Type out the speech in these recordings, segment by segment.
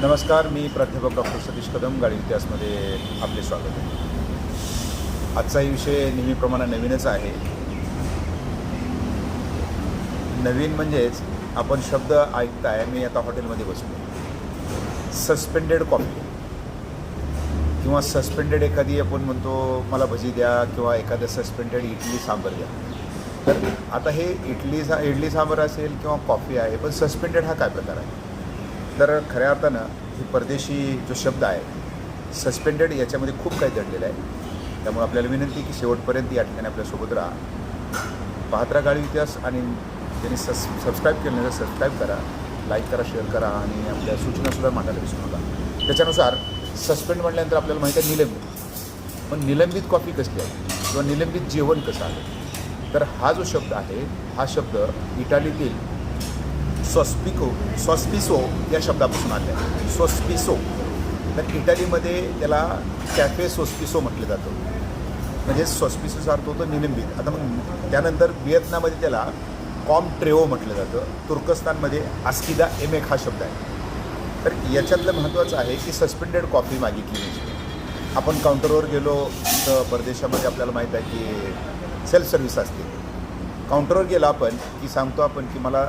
नमस्कार मी प्राध्यापक डॉक्टर सतीश कदम गाडी इतिहासमध्ये आपले स्वागत आहे. आजचाही विषय नेहमीप्रमाणे नवीनच आहे. नवीन म्हणजेच आपण शब्द ऐकताय मी आता हॉटेलमध्ये बसलो. Suspended coffee. किंवा सस्पेंडेड एखादी आपण म्हणतो मला भजी द्या किंवा एखादं सस्पेंडेड इडली सांबर द्या. तर आता हे इडली सा इडली सांबर असेल किंवा कॉफी आहे पण सस्पेंडेड हा काय प्रकार आहे? तर खऱ्या अर्थानं ही परदेशी जो शब्द आहे सस्पेंडेड याच्यामध्ये खूप काही दडलेलं आहे. त्यामुळे आपल्याला विनंती की शेवटपर्यंत या ठिकाणी आपल्यासोबत राहा. पाहत राहा गाडी इतिहास आणि ज्यांनी सस सबस्क्राईब केलं नाही तर सबस्क्राईब करा लाईक करा शेअर करा आणि आपल्या सूचनासुद्धा मांडायला विसरू नका. त्याच्यानुसार सस्पेंड म्हटल्यानंतर आपल्याला माहीत आहे निलंबित. पण निलंबित कॉफी कसली आहे? किंवा निलंबित जेवण कसं आहे? तर हा जो शब्द आहे हा शब्द इटालीतील सॉस्पिको सॉस्पिसो या शब्दापासून आले आहे सॉस्पिसो तर इटालीमध्ये त्याला कॅफे सोस्पिसो म्हटलं जातं. म्हणजे सॉस्पिसोचा अर्थ होतो निलंबित. आता मग त्यानंतर व्हिएतनाममध्ये त्याला कॉम ट्रेओ म्हटलं जातं. तुर्कस्तानमध्ये आस्किदा एमेक हा शब्द आहे. तर याच्यातलं महत्त्वाचं आहे की सस्पेंडेड कॉफी मागितली म्हणजे आपण काउंटरवर गेलो तर परदेशामध्ये आपल्याला माहीत आहे की सेल्फ सर्व्हिस असते. काउंटरवर गेला आपण की सांगतो आपण की मला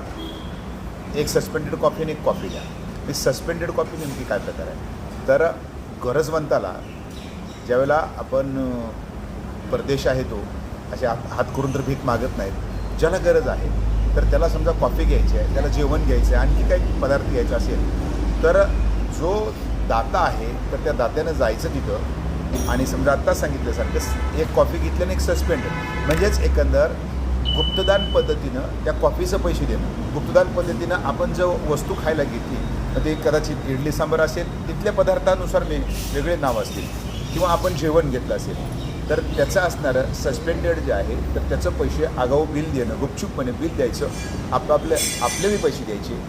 एक सस्पेंडेड कॉफी आणि एक कॉफी द्या. ही सस्पेंडेड कॉफी नेमकी काय प्रकार आहे? तर गरजवंताला ज्यावेळेला आपण परदेश आहे तो असे हात हात करून तर भीक मागत नाहीत ज्याला गरज आहे तर त्याला समजा कॉफी घ्यायची आहे त्याला जेवण घ्यायचं आहे आणखी काही पदार्थ घ्यायचा असेल तर जो दाता आहे तर त्या दात्यानं जायचं तिथं आणि समजा आत्ताच सांगितल्यासारखं एक कॉफी घेतल्याने एक सस्पेंडेड म्हणजेच एकंदर गुप्तदान पद्धतीनं त्या कॉफीचं पैसे देणं. गुप्तदान पद्धतीनं आपण जो वस्तू खायला घेतली तर ते कदाचित इडली सांबार असेल तिथल्या पदार्थानुसार मी वेगळे नाव असतील किंवा आपण जेवण घेतलं असेल तर त्याचं असणारं सस्पेंडेड जे आहे तर त्याचं पैसे आगाऊ बिल देणं गुपचूपपणे बिल द्यायचं आपापले आपले बी पैसे द्यायचे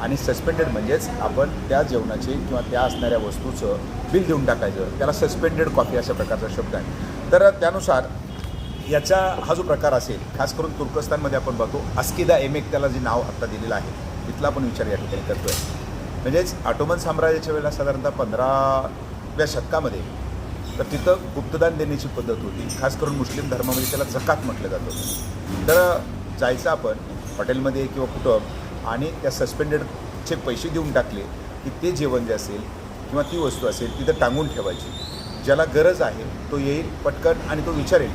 आणि सस्पेंडेड म्हणजेच आपण त्या जेवणाचे किंवा त्या असणाऱ्या वस्तूचं बिल देऊन टाकायचं. त्याला सस्पेंडेड कॉफी अशा प्रकारचा शब्द आहे. तर त्यानुसार याचा हा जो प्रकार असेल खास करून तुर्कस्तानमध्ये आपण बघतो अस्किदा एमेक त्याला जे नाव आत्ता दिलेलं आहे तिथला आपण विचार या ठिकाणी करतो आहे म्हणजेच ऑटोमन साम्राज्याच्या वेळेला साधारणतः पंधराव्या शतकामध्ये तर तिथं गुप्तदान देण्याची पद्धत होती. खास करून मुस्लिम धर्मामध्ये त्याला जकात म्हटलं जातं. तर जायचं आपण हॉटेलमध्ये किंवा कुठं आणि त्या सस्पेंडेडचे पैसे देऊन टाकले की ते जेवण जे असेल किंवा ती वस्तू असेल तिथं टांगून ठेवायची. ज्याला गरज आहे तो येईल पटकन आणि तो विचारेल.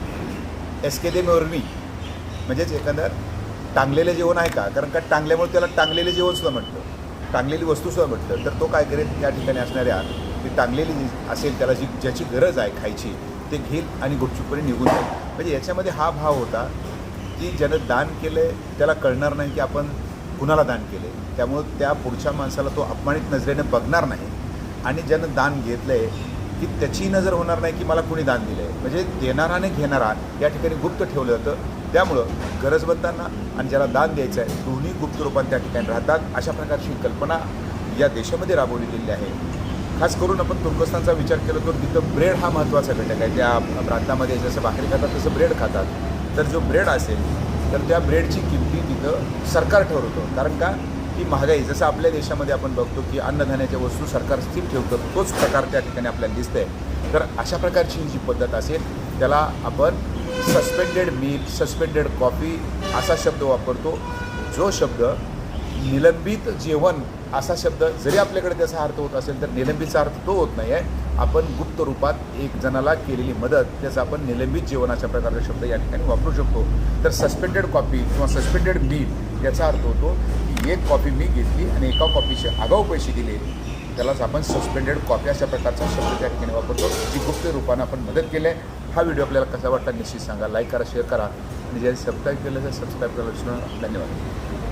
एस के मी म्हणजेच एकंदर टांगलेलं जेवण आहे का? कारण का टांगल्यामुळे त्याला टांगलेले जेवणसुद्धा म्हटलं. टांगलेली वस्तूसुद्धा म्हटलं. तर तो काय करेल? या ठिकाणी असणाऱ्या ती टांगलेली जी असेल त्याला जी ज्याची गरज आहे खायची ते घेईल आणि गुपचूपणे निघून जाईल. म्हणजे याच्यामध्ये हा भाव होता की ज्यानं दान केलं आहे त्याला कळणार नाही की आपण कुणाला दान केलं आहे त्यामुळं त्या पुढच्या माणसाला तो अपमानित नजरेने बघणार नाही. आणि ज्यानं दान घेतलं आहे की त्याची नजर होणार नाही की मला कुणी दान दिलं आहे म्हणजे देणारा आणि घेणारा या ठिकाणी गुप्त ठेवलं जातं. त्यामुळं गरजवंतांना आणि ज्याला दान द्यायचं आहे दोन्ही गुप्त रूपात त्या ठिकाणी राहतात. अशा प्रकारची कल्पना या देशामध्ये राबवली गेलेली आहे. खास करून आपण तुर्कस्तानचा विचार केला तर तिथं ब्रेड हा महत्त्वाचा घटक आहे. त्या प्रांतामध्ये जसं भाकरी खातात तसं ब्रेड खातात. तर जो ब्रेड असेल तर त्या ब्रेडची किमती तिथं सरकार ठरवतं. कारण का? ती महागाई. जसं आपल्या देशामध्ये आपण बघतो की अन्नधान्याच्या वस्तू सरकार स्थिर ठेवतं तोच प्रकार त्या ठिकाणी आपल्याला दिसत आहे तर अशा प्रकारची ही जी पद्धत असेल त्याला आपण सस्पेंडेड मिल सस्पेंडेड कॉफी असा शब्द वापरतो. जो शब्द निलंबित जेवण असा शब्द जरी आपल्याकडे त्याचा अर्थ होत असेल तर निलंबितचा अर्थ तो होत नाही आहे आपण गुप्त रूपात एक जणाला केलेली मदत त्याचा आपण निलंबित जेवण अशा प्रकारचा शब्द या ठिकाणी वापरू शकतो. तर सस्पेंडेड कॉपी किंवा सस्पेंडेड मील याचा अर्थ होतो एक कॉपी मी घेतली आणि एका कॉपीचे आगाऊ पैसे दिले. त्यालाच आपण सस्पेंडेड कॉपी अशा प्रकारचा शब्द त्या ठिकाणी वापरतो जी गुप्त रूपानं आपण मदत केली आहे. हा व्हिडिओ आपल्याला कसा वाटला निश्चित सांगा लाईक करा शेअर करा. आणि ज्यांनी सबस्क्राईब केलं तर सबस्क्राईब करायला विसरू धन्यवाद.